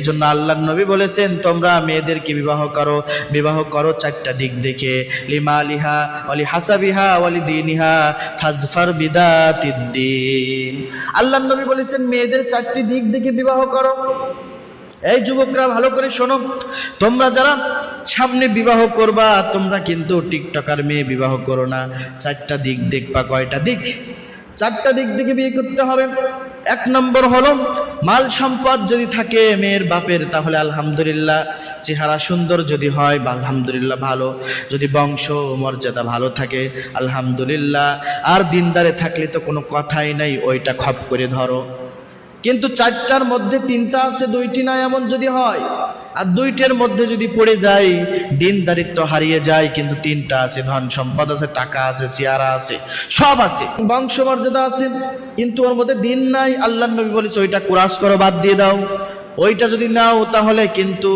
এজন্য আল্লাহ নবী বলেছেন, তোমরা মেয়েদেরকে বিবাহ করো বিবাহ করো চারটা দিক দেখে লিমা লিহা অলি হাসাবিহা অলি দিনিহা ফাজফার বিদাতিদ্দিন। আল্লাহ নবী বলেছেন, মেয়েদের চারটি দিক দেখে বিবাহ করো। এই যুবকরা, ভালো করে শোনো, তোমরা যারা সামনে বিবাহ করবা, তোমরা কিন্তু টিকটকার মেয়ে বিবাহ করো না। চারটা দিক দেখবা কয়টা দিক? চারটা দিক দেখে বিয়ে করতে হবে। এক নম্বর হলো, মাল সম্পদ যদি থাকে মেয়ের বাপের, তাহলে আলহামদুলিল্লাহ। চেহারা সুন্দর যদি হয়, বা আলহামদুলিল্লাহ ভালো। যদি বংশ মর্যাদা ভালো থাকে, আলহামদুলিল্লাহ। আর দিনদারে থাকলে তো কোনো কথাই নাই, ওইটা খপ করে ধরো। কিন্তু চারটার মধ্যে তিনটা আছে, দুইটি না, এমন যদি হয় আর দুইটার মধ্যে যদি পড়ে যায় দিন দারিত্ব হারিয়ে যায়, কিন্তু তিনটা আছে, ধন সম্পদ আছে, টাকা আছে চেয়ারা আছে, সব আছে। বংশ মর্যাদা আছে, কিন্তু ওর মধ্যে দিন নাই। আল্লাহ নবী বলেছে, ওইটা কুরাস করো, বাদ দিয়ে দাও। ওইটা যদি নাও, তাহলে কিন্তু